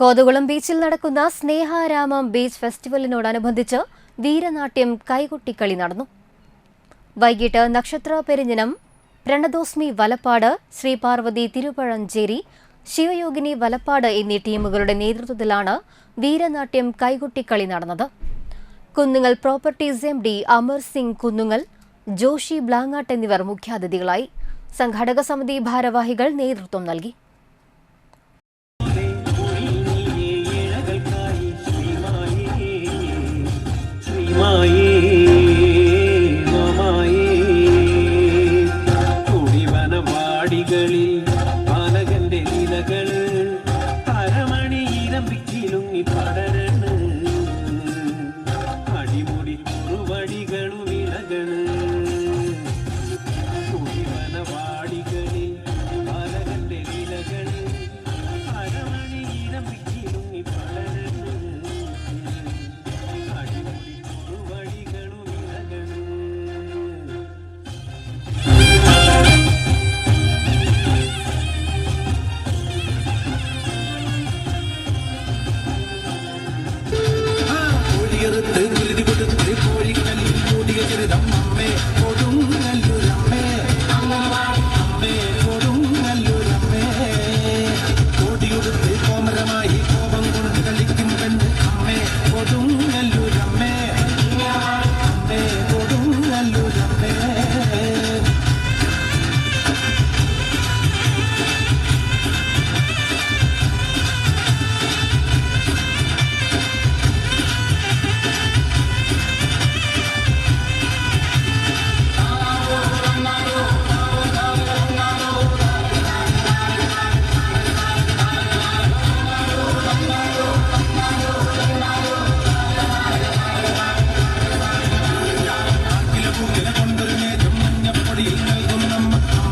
കോതകുളം ബീച്ചിൽ നടക്കുന്ന സ്നേഹാരാമം ബീച്ച് ഫെസ്റ്റിവലിനോടനുബന്ധിച്ച് വീരനാട്യം കൈകൊട്ടിക്കളി നടന്നു. വൈകിട്ട് നക്ഷത്ര പെരിഞ്ഞനം പ്രണദോസ്മി വലപ്പാട് ശ്രീപാർവതി തിരുപഴഞ്ചേരി ശിവയോഗിനി വലപ്പാട് എന്നീ ടീമുകളുടെ നേതൃത്വത്തിലാണ് വീരനാട്യം കൈകൊട്ടിക്കളി നടന്നത്. Kunnungal properties M D Amar Singh Kunnungal Joshi Blangad എന്നിവർ മുഖ്യാതിഥികളായി. സംഘാടക സമിതി ഭാരവാഹികൾ നേതൃത്വം നൽകി. நாடிகளில் കൊടുത്ത് കുരുതി കൊടുത്ത് കോഴിക്കല്ലിൽ കൂടിയ ചെറുതമ്മാമേ.